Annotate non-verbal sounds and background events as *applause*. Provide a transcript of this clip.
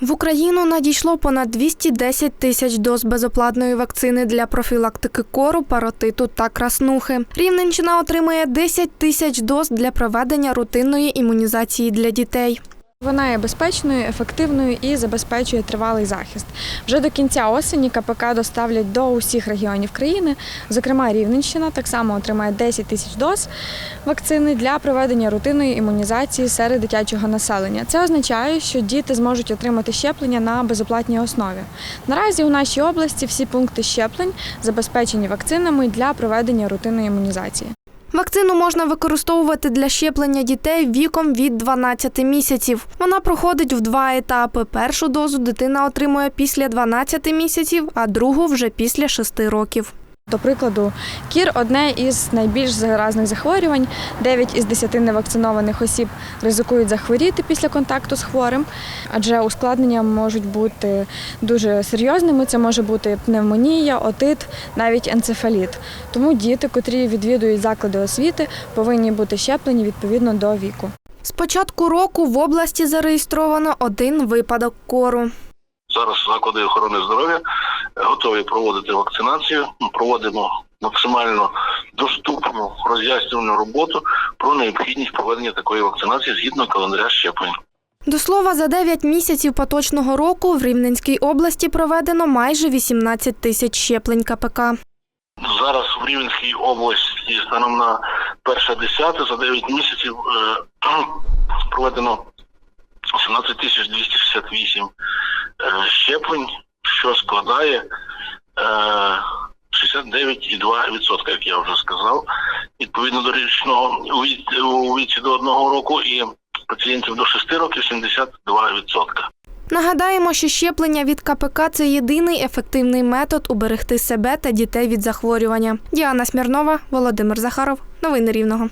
В Україну надійшло понад 210 тисяч доз безоплатної вакцини для профілактики кору, паротиту та краснухи. Рівненщина отримує 10 тисяч доз для проведення рутинної імунізації для дітей. Вона є безпечною, ефективною і забезпечує тривалий захист. Вже до кінця осені КПК доставлять до усіх регіонів країни. Зокрема, Рівненщина так само отримає 10 тисяч доз вакцини для проведення рутинної імунізації серед дитячого населення. Це означає, що діти зможуть отримати щеплення на безоплатній основі. Наразі у нашій області всі пункти щеплень забезпечені вакцинами для проведення рутинної імунізації. Вакцину можна використовувати для щеплення дітей віком від 12 місяців. Вона проходить в два етапи. Першу дозу дитина отримує після 12 місяців, а другу вже після 6 років. До прикладу, кір одне із найбільш заразних захворювань. 9 із 10 невакцинованих осіб ризикують захворіти після контакту з хворим, адже ускладнення можуть бути дуже серйозними. Це може бути пневмонія, отит, навіть енцефаліт. Тому діти, котрі відвідують заклади освіти, повинні бути щеплені відповідно до віку. З початку року в області зареєстровано один випадок кору. Зараз заклади охорони здоров'я готові проводити вакцинацію. Ми проводимо максимально доступну роз'яснювальну роботу про необхідність проведення такої вакцинації згідно календаря щеплень. До слова, за 9 місяців поточного року в Рівненській області проведено майже 18 тисяч щеплень КПК. Зараз в Рівненській області станом на перше десяте за 9 місяців е, *clears throat* проведено 17 тисяч 268 е, щеплень, що складає е, 69,2%, як я вже сказав, відповідно до річного у віці до одного року і пацієнтів до 6 років 72%. Нагадаємо, що щеплення від КПК це єдиний ефективний метод уберегти себе та дітей від захворювання. Діана Смірнова, Володимир Захаров. Новини Рівного.